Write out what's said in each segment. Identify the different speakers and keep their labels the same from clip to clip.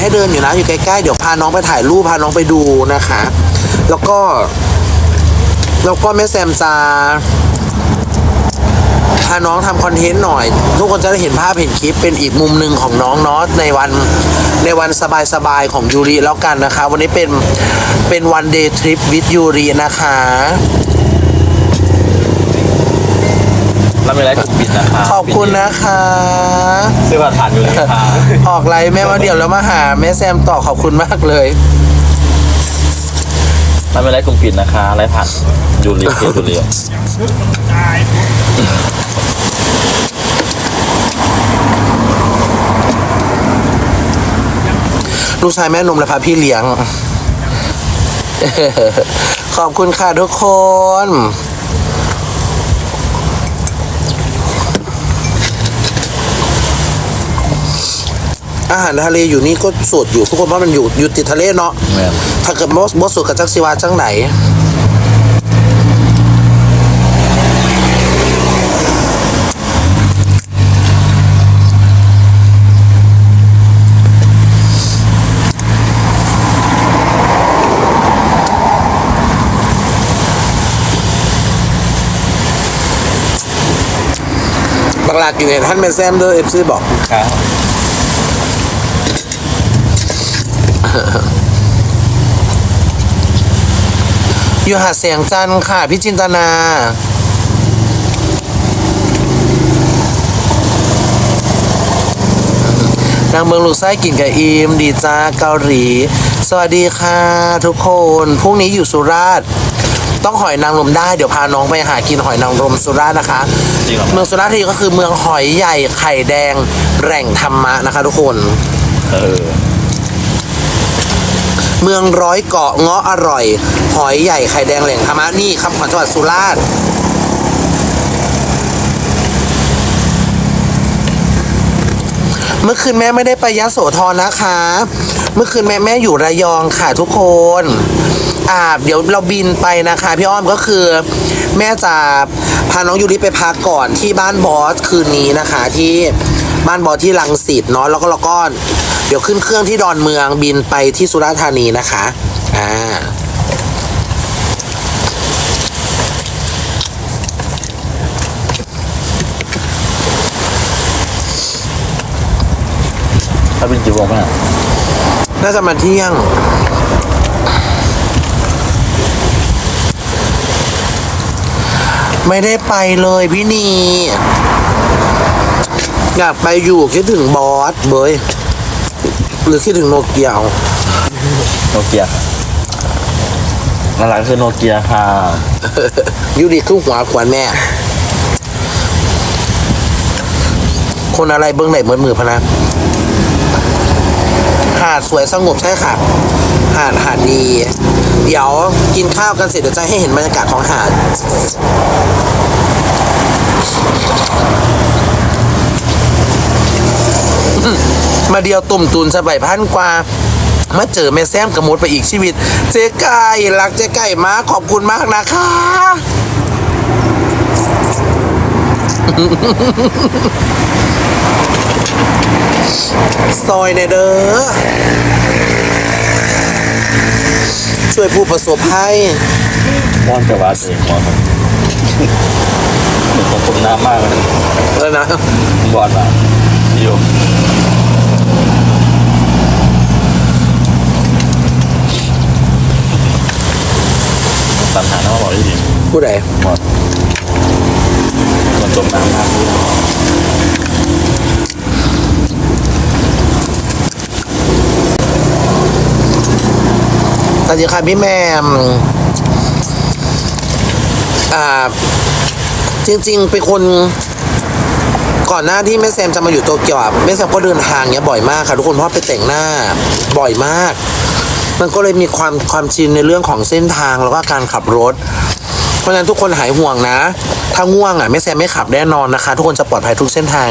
Speaker 1: ให้เดินอยู่นะอยู่ใกล้ๆเดี๋ยวพาน้องไปถ่ายรูปพาน้องไปดูนะคะ แล้วก็ แล้วก็แม่แซมจะพาน้องทำคอนเทนต์หน่อย ทุกคนจะได้เห็นภาพเห็นคลิปเป็นอีกมุมหนึ่งของน้องเนาะในวันในวันสบายๆของยูริแล้วกันนะคะ วันนี้เป็นเป็นวันเดย์ทริปวิดยูรินะคะ
Speaker 2: แล้วมีอะไรถูกปิดนะคะ
Speaker 1: ขอบคุณนะคะ
Speaker 2: ซื้อบัตรผ่านอยู่เลยค่ะ
Speaker 1: ออกไลน์แม่ว่าเดี๋ยวแล้วมาหาแม่แซมต่อขอบคุณมากเลย
Speaker 2: แล้วมีอะไรถูกปิดนะคะอะไรผ่านยูเรียเกยูเรีย
Speaker 1: ลูกชายแม่นมและพาพี่เลี้ยง ขอบคุณค่ะทุกคน อาหารทะเลอยู่นี่ก็สดอยู่ทุกคนเพราะมันอยู่อยู่ติดทะเลเนาะ
Speaker 2: แม่น
Speaker 1: ถ้าเกิดมอสมอสสดกับจักซิวาจังไหน บักหลากินเห็นท่านแม่แซมเด้อเอฟซีบอก
Speaker 2: ครับ
Speaker 1: อยู่หาดเสียงจันทร์ค่ะ พี่จินตนา นางเมืองลูกไส้กินกับอีมดีจ้าเกาหลี สวัสดีค่ะ ทุกคน พรุ่งนี้อยู่สุราษฎร์ต้องหอยนางรมได้เดี๋ยวพาน้องไปหากินหอยนางรมสุราษฎร์นะคะ
Speaker 2: จริงเหรอ
Speaker 1: เมืองสุราษฎร์ธานีก็คือเมืองหอยใหญ่ไข่แดงแหล่งธรรมะนะคะ ทุกคน
Speaker 2: เออ
Speaker 1: เมืองร้อยเกาะเงาะอร่อย หอยใหญ่ไข่แดงแหล่งธรรมะนี่คำขวัญจังหวัดสุราษฎร์เมื่อคืนแม่ไม่ได้ไปยะโสธรนะคะ เมื่อคืนแม่แม่อยู่ระยองค่ะทุกคน อ่าเดี๋ยวเราบินไปนะคะ พี่อ้อมก็คือ แม่จะพาน้องยูริไปพักก่อนที่บ้านบอสคืนนี้นะคะที่บ้านบอสที่ลังสิตเนาะแล้วก็แล้วก็ เดี๋ยวขึ้นเครื่องที่ดอนเมืองบินไปที่สุราษฎร์ธานีนะคะอ่า
Speaker 2: ถ้าเป็นกี่โมงแม่
Speaker 1: น่าจะมาเที่ยง ไม่ได้ไปเลยพี่นี อยากไปอยู่คิดถึงบอสเบย หรือคิดถึงโนเกียว
Speaker 2: โนเกียนั่นแหละคือโนเกียค่ะ
Speaker 1: ยูดีขึ้นหัวขวานแม่ คนอะไรเบื้องไหนเหมือนมือพะนะหาดสวยสงบใช่ค่ะ หาดหาดดี เดี๋ยวกินข้าวกันเสร็จเดี๋ยวจะให้เห็นบรรยากาศของหาด มาเดียวตุ่มตุนสบายพันกว่ามาเจอแม่แซมกระมุดไปอีกชีวิต เจ๊ไก่รักเจ๊ไก่มากขอบคุณมากนะคะ ซอยในเด้อ ช่วยผู้ประสบภัย
Speaker 2: ม่อนจะว่าเจอหมอผมผมผมน้ำมากเลย
Speaker 1: แล้วนะ
Speaker 2: บอลมาอยู่ สันหาน้องบอกได้ดี
Speaker 1: ผู้ใด
Speaker 2: หมดมันจมน้ำมาก
Speaker 1: สวัสดีค่ะพี่แมมอ่า จริง ๆ เป็นคนก่อนหน้าที่แม่แซมจะมาอยู่โตเกียวอะแม่แซมก็เดินทางเนี้ยบ่อยมากค่ะทุกคนเพราะไปแต่งหน้าบ่อยมาก มันก็เลยมีความความชินในเรื่องของเส้นทางแล้วก็การขับรถ เพราะฉะนั้นทุกคนหายห่วงนะ ถ้าง่วงอะแม่แซมไม่ขับแน่นอนนะคะ ทุกคนจะปลอดภัยทุกเส้นทาง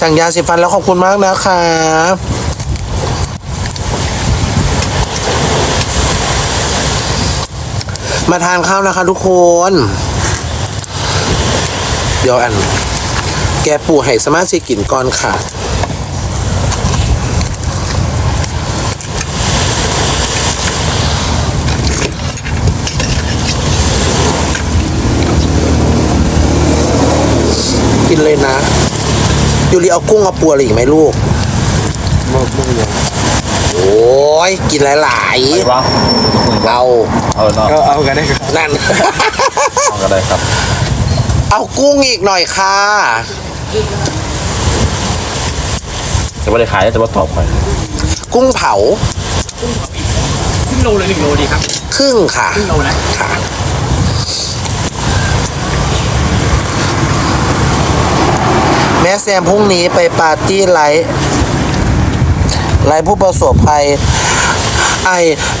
Speaker 1: สั่งยาสีฟันแล้วขอบคุณมากนะคะมาทานข้าวนะคะทุกคน เดี๋ยวอัน แกปู่ให้สมาชิกกินก่อนค่ะ กินเลยนะยูริเอากุ้งเอาปูอะไรอีกไหมลูก
Speaker 3: บ่บ่เป็นหยัง
Speaker 1: โอ้ยกินหลาย
Speaker 2: ไปวะ
Speaker 1: ๆเอา
Speaker 2: เอาเนาะ
Speaker 3: เอาเอากันได้ครับ
Speaker 1: นั่น
Speaker 2: เอาก็ได้ครับ
Speaker 1: เอากุ้งอีกหน่อยค่ะ
Speaker 2: จะไม่ได้ขายแต่ว่าตอบไป
Speaker 1: กุ้งเผา
Speaker 3: ครึ่งโลเลยหนึ่งโลดีครับ
Speaker 1: ครึ่งค่ะ
Speaker 3: ครึ่งโลนะ
Speaker 1: ค่ะ แม่แซมพรุ่งนี้ไปปาร์ตี้ไลท์ไลท์ผู้ประสบภัยไอ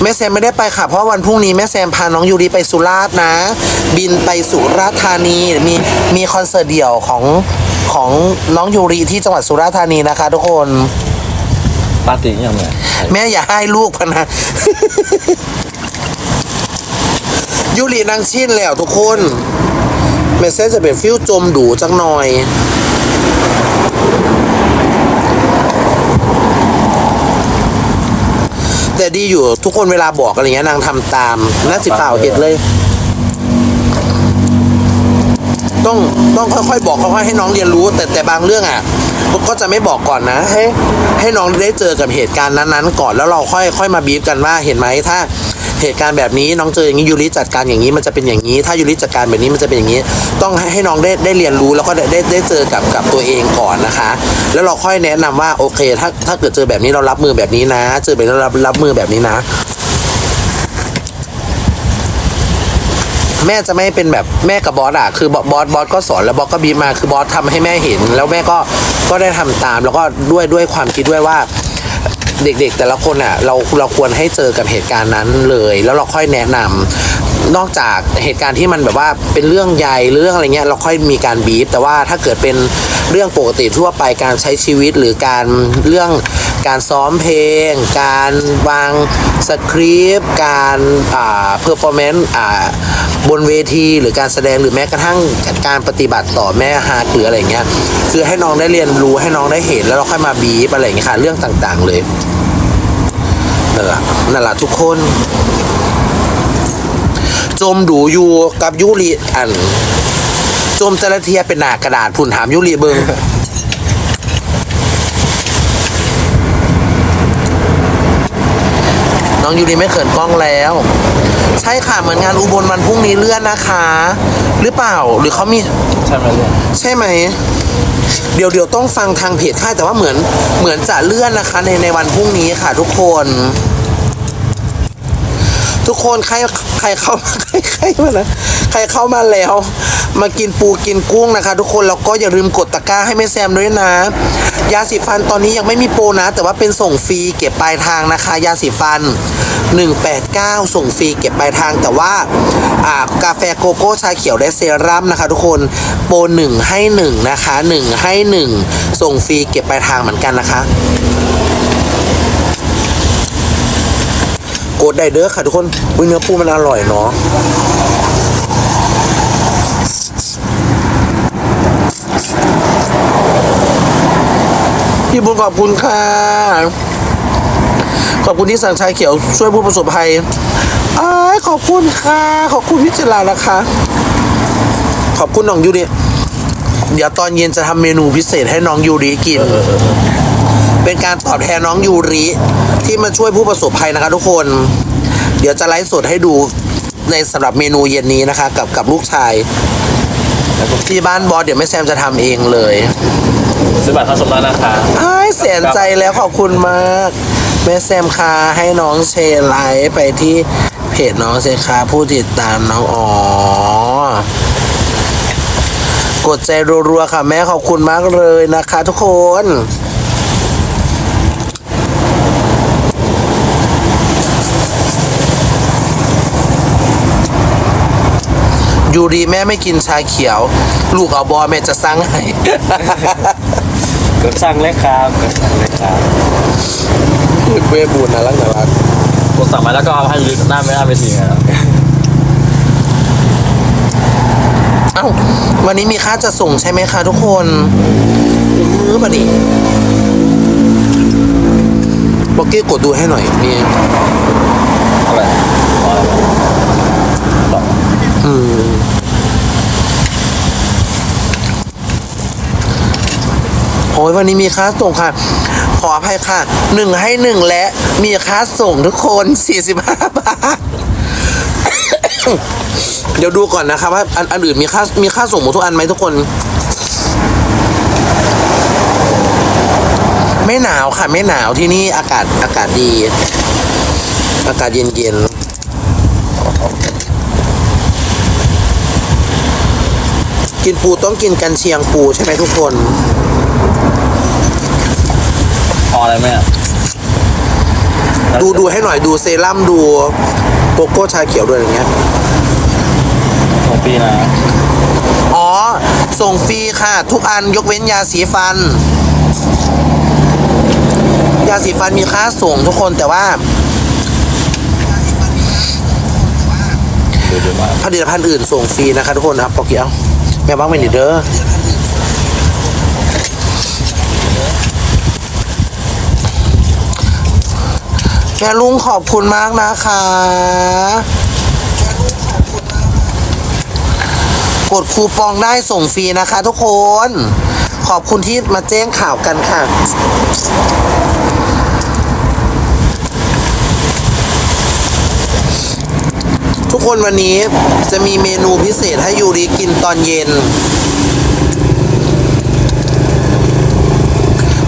Speaker 1: แม่แซมไม่ได้ไปค่ะ เพราะวันพรุ่งนี้แม่แซมพาน้องยูริไปสุราษฎร์นะ บินไปสุราษฎร์ธานีมีมีคอนเสิร์ตเดี่ยวของของน้องยูริที่จังหวัดสุราษฎร์ธานีนะคะทุกคน
Speaker 2: ปาร์ตี้ยังไง
Speaker 1: แม่อย่าให้ลูกพะนะ ยูรีนางชินแล้วทุกคนเมสเซจจะเป็นฟิวจมดูจักหน่อย แต่ดีอยู่ทุกคนเวลาบอกอะไรเงี้ยนางทำตามน่าสิฝ่าวเห็ดเลย ต้องต้องค่อยๆ บอกค่อยๆให้น้องเรียนรู้ แต่แต่บางเรื่องอะ ก็จะไม่บอกก่อนนะ ให้ให้น้องได้เจอกับเหตุการณ์นั้นๆ ก่อนแล้วเราค่อยค่อยมาบีบกันว่าเห็นไหมถ้าเหตุการณ์แบบนี้น้องเจออย่างนี้ยูริจัดการอย่างนี้มันจะเป็นอย่างนี้ ถ้ายูริจัดการแบบนี้มันจะเป็นอย่างนี้ ต้องให้น้องได้ได้เรียนรู้แล้วก็ได้ได้เจอกับกับตัวเองก่อนนะคะ แล้วเราค่อยแนะนำว่าโอเค ถ้าถ้าเกิดเจอแบบนี้เรารับมือแบบนี้นะ เจอแบบนี้เรารับรับมือแบบนี้นะ แม่จะไม่เป็นแบบแม่กับบอสอะคือบอสบอสก็สอนแล้วบอสก็บีมาคือบอสทำให้แม่เห็น แล้วแม่ก็ ก็ได้ทำตามแล้วก็ด้วยด้วยความคิดด้วยว่าเด็กๆ แต่ละคนอะเราเราควรให้เจอกับเหตุการณ์นั้นเลย แล้วเราค่อยแนะนำนอกจากเหตุการณ์ที่มันแบบว่าเป็นเรื่องใหญ่เรื่องอะไรเงี้ยเราค่อยมีการบีบแต่ว่าถ้าเกิดเป็นเรื่องปกติทั่วไปการใช้ชีวิตหรือการเรื่องการซ้อมเพลง การวางสคริปต์การอ่าเพอร์ฟอร์แมนซ์อ่า บนเวทีหรือการแสดงหรือแม้กระทั่งการปฏิบัติต่อแม่ฮาร์ดหรืออะไรเงี้ยคือให้น้องได้เรียนรู้ให้น้องได้เห็นแล้วเราค่อยมาบีบอะไรเงี้ยค่ะเรื่องต่างๆเลยนั่นแหละนั่นแหละทุกคน จมดูอยู่กับยุรีอัน จมแต่ละเทียเป็นหนากระดาษผุนถามยุรีเบิงน้องยูรีไม่เขินกล้องแล้ว ใช่ค่ะเหมือนงานอุบลวันพรุ่งนี้เลื่อนนะคะ หรือเปล่าหรือเขามี
Speaker 2: ใช่ไหมเรื่อง
Speaker 1: ใช่ไหม เดี๋ยวเดี๋ยวต้องฟังทางเพจค่ายแต่ว่าเหมือนเหมือนจะเลื่อนนะคะ ในในวันพรุ่งนี้ค่ะ ทุกคน ทุกคนใครใครเข้าใครใครมานะใครเข้ามาแล้ว มากินปูกินกุ้งนะคะ ทุกคนแล้วก็อย่าลืมกดตะกร้าให้แม่แซมด้วยนะ ยาสีฟันตอนนี้ยังไม่มีโปรนะ แต่ว่าเป็นส่งฟรีเก็บปลายทางนะคะ ยาสีฟัน 189 ส่งฟรีเก็บปลายทางแต่ว่าอ่ากาแฟโกโก้ชาเขียวและเซรั่มนะคะทุกคนโปร1ให้1นะคะ1ให้ 1 ส่งฟรีเก็บปลายทางเหมือนกันนะคะกดได้เด้อค่ะทุกคนวิเนื้อปูมันอร่อยเนาะพี่บุญขอบคุณค่ะ ขอบคุณที่สั่งชายเขียวช่วยผู้ประสบภัยอ้ายขอบคุณค่ะ ขอบคุณพิจารณานะคะ ขอบคุณน้องยูริเดี๋ยวตอนเย็นจะทำเมนูพิเศษให้น้องยูริกิน เป็นการตอบแทนน้องยูริที่มาช่วยผู้ประสบภัยนะคะทุกคน เดี๋ยวจะไลฟ์สดให้ดูในสำหรับเมนูเย็นนี้นะคะ กับกับลูกชายที่บ้านบอสเดี๋ยวแม่แซมจะทำเองเลย
Speaker 2: ซื้อบัตรเข้าชมแล้วนะคะ
Speaker 1: อ้ายแสนใจแล้วขอบคุณมาก แม่แซมคาให้น้องเชไลฟ์ไปที่เพจน้องเชคาผู้ติดตามน้องอ๋อกดใจรัวๆค่ะ แม่ขอบคุณมากเลยนะคะทุกคนยูดีแม่ไม่กินชาเขียว ลูกเอาบอแม่จะสั่งให้
Speaker 3: กดสั่งเลยครับกดสั่งเลยครับ
Speaker 1: เวบูนนะรักนะรัก
Speaker 2: กดสั่งมาแล้วก็เอาให้ยืนหน้าไม่หน้าไปทีนะครับ
Speaker 1: เอ้าวันนี้มีค่าจะส่งใช่ไหมคะทุกคนเออมาดิบอกกี้กดดูให้หน่อยมี
Speaker 2: อะไรอ๋อต่อ
Speaker 1: อืมโอ้ยวันนี้มีค่าส่งค่ะข ออภัยค่ะหนึ่งให้หนึ่งและมีค่าส่งทุกคน 45 บาท เดี๋ยวดูก่อนนะครับว่าอันอันอื่นมีค่ามีค่าส่งหมดทุกอันไหมทุกคน ไม่หนาวค่ะ ไม่หนาวที่นี่อากาศอากาศดี อากาศเย็นเย็นกินปูต้องกินกันเชียงปูใช่ไหมทุกคน
Speaker 2: ออะไรไหมอะ
Speaker 1: ดูดูให้หน่อยดูเซรั่มดูโกโก้ชาเขียวด้วยอย่างเงี้ย
Speaker 2: ของปีนะ
Speaker 1: อ๋อ ส่งฟรีค่ะ ทุกอันยกเว้นยาสีฟัน ยาสีฟันมีค่าส่งทุกคนแต่ว่า
Speaker 2: เดี๋ยวเดี๋ยวมา
Speaker 1: ผลิตภัณฑ์อื่นส่งฟรีนะคะทุกคนครับปอกเกียวแม่บ้างเป็นเด้อ ลุงขอบคุณมากนะคะกดคูปองได้ส่งฟรีนะคะ ทุกคน ขอบคุณที่มาแจ้งข่าวกันค่ะ ทุกคนวันนี้จะมีเมนูพิเศษให้ยูริกินตอนเย็น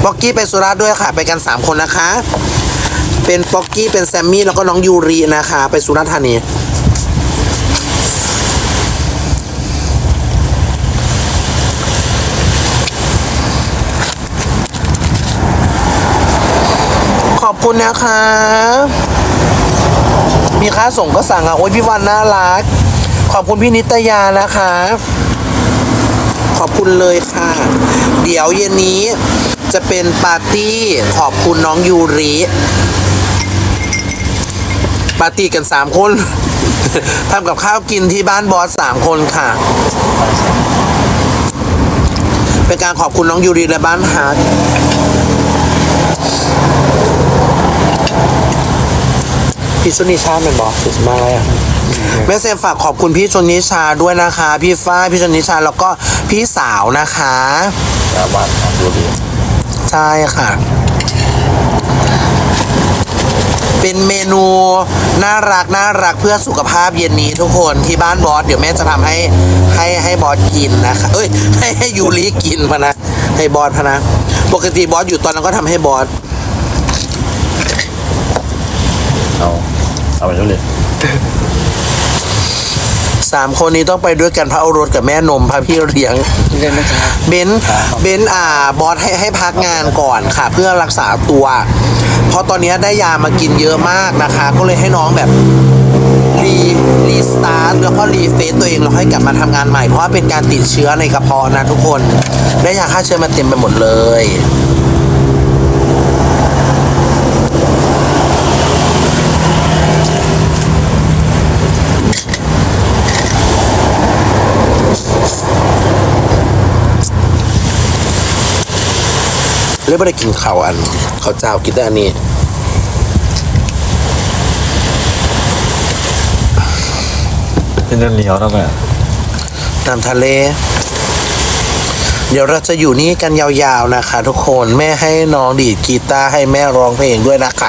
Speaker 1: ป๊อกกี้ไปสุราษฎร์ด้วยค่ะ ไปกัน 3 คนนะคะ เป็นป๊อกกี้เป็นแซมมี่แล้วก็น้องยูรินะคะ ไปสุราษฎร์ธานีขอบคุณนะคะ มีค่าส่งก็สั่งอะ โอ้ยพี่วันน่ารัก ขอบคุณพี่นิตยานะคะ ขอบคุณเลยค่ะ เดี๋ยวเย็นนี้ จะเป็นปาร์ตี้ขอบคุณน้องยูริปาร์ตี้กันสามคนทำกับข้าวกินที่บ้านบอสสามคนค่ะ เป็นการขอบคุณน้องยูริและบ้านฮาร์ดพี่ชนิชาเป็นบอกสุดมากเลยอะแม่เซมฝากขอบคุณพี่ชนิชาด้วยนะคะ พี่ฝ้ายพี่ชนิชาแล้วก็พี่สาวนะคะ
Speaker 2: ชาวบ้านทำดูดี
Speaker 1: ใช่ค่ะ เป็นเมนูน่ารักน่ารักเพื่อสุขภาพเย็นนี้ทุกคนที่บ้านบอสเดี๋ยวแม่จะทำให้ให้ให้บอสกินนะคะเอ้ยให้ให้ยูริกินพนะให้บอสพนะ ปกติบอสอยู่ตอนนั้นก็ทำให้บอส
Speaker 2: เอาเอาไปเรีย
Speaker 1: สามคนนี้ต้องไปด้วยกันพระโอรสกับแม่นมพระพี่เลี้ยง
Speaker 3: เล่นนะครับ
Speaker 1: เบนซ์เบนซ์อ่าบอสให้ให้พักงานก่อนค่ะ เพื่อรักษาตัว เพราะตอนนี้ได้ยามากินเยอะมากนะคะ ก็เลยให้น้องแบบรีรีสตาร์ทแล้วก็รีเฟซตัวเองแล้วค่อยกลับมาทำงานใหม่เพราะว่าเป็นการติดเชื้อในกระเพาะนะทุกคน ได้ยาฆ่าเชื้อมาเต็มไปหมดเลย เลยไม่ได้กินข้าวอันข้าวเจ้ากินแต่อันนี้
Speaker 2: เป็นเหนียวนะแม่
Speaker 1: น้ำทะเล เดี๋ยวเราจะอยู่นี่กันยาวๆนะคะ ทุกคนแม่ให้น้องดีดกีตาร์ให้แม่ร้องเพลงด้วยนะคะ